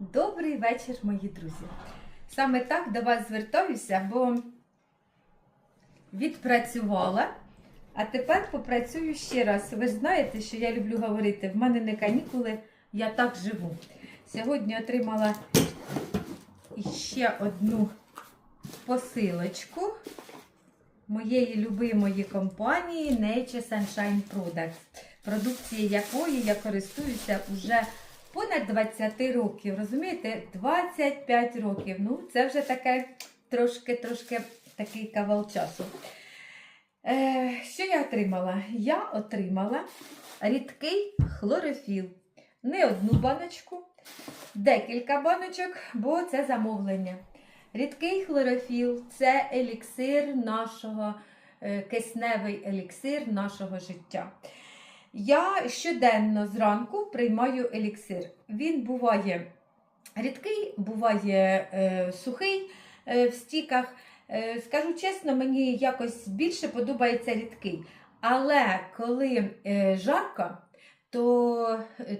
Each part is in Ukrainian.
Добрий вечір, мої друзі. Саме так до вас звертаюся, бо відпрацювала, а тепер попрацюю ще раз. Ви ж знаєте, що я люблю говорити, в мене не канікули, я так живу. Сьогодні отримала ще одну посилочку моєї любимої компанії Nature Sunshine Products, продукції якої я користуюся вже понад 20 років. Розумієте, 25 років. Ну, це вже таке трошки-трошки такий кавал часу. Е, що я отримала? Я отримала рідкий хлорофіл. Не одну баночку, декілька баночок, бо це замовлення. Рідкий хлорофіл це еліксир нашого, е, кисневий еліксир нашого життя. Я щоденно зранку приймаю еліксир. Він буває рідкий, буває е, сухий е, в стіках. Е, скажу чесно, мені якось більше подобається рідкий. Але коли е, жарко, то е,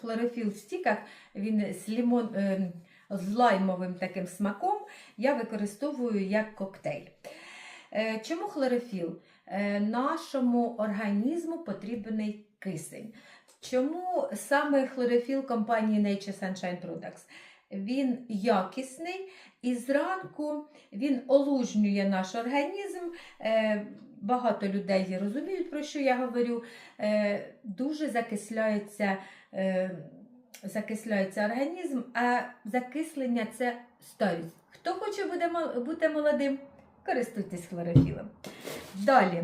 хлорофіл в стіках він з, лімон, е, з лаймовим таким смаком я використовую як коктейль. Е, чому хлорофіл? Е, нашому організму потрібний кисень. Чому саме хлорофіл компанії Nature Sunshine Products? Він якісний і зранку він олужнює наш організм. Е, Багато людей розуміють, про що я говорю. Е, Дуже закисляється, закисляється організм, а закислення це старість. Хто хоче бути молодим, користуйтесь хлорофілом. Далі.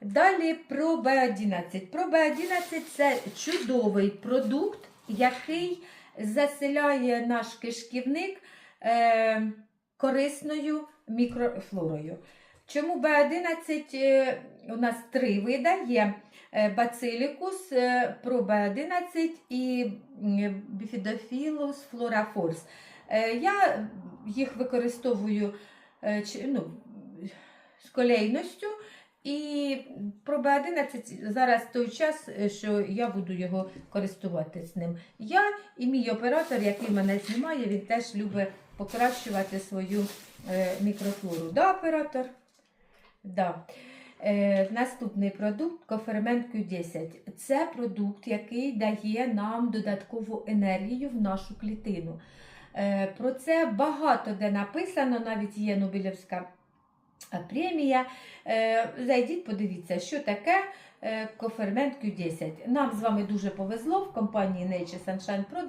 Далі про Б11. Про Б11 це чудовий продукт, який заселяє наш кишківник е, корисною мікрофлорою. Чому Б11 е, у нас три вида є е, бацилікус, е, пробе11 і м, біфідофілус флорафорс. Я їх використовую ну, з колейністю. І про Б11 зараз той час, е, що я буду його користуватись ним. Я і мій оператор, який мене знімає, він теж любить покращувати свою е, мікрофлору. Да, оператор? Да. Е, наступний продукт кофермент Q10. Це продукт, який дає нам додаткову енергію в нашу клітину. Е, про це багато де написано, навіть є Нобелівська премія. Е, зайдіть, подивіться, що таке е, кофермент Q10. Нам з вами дуже повезло в компанії Nature Sunshine Products.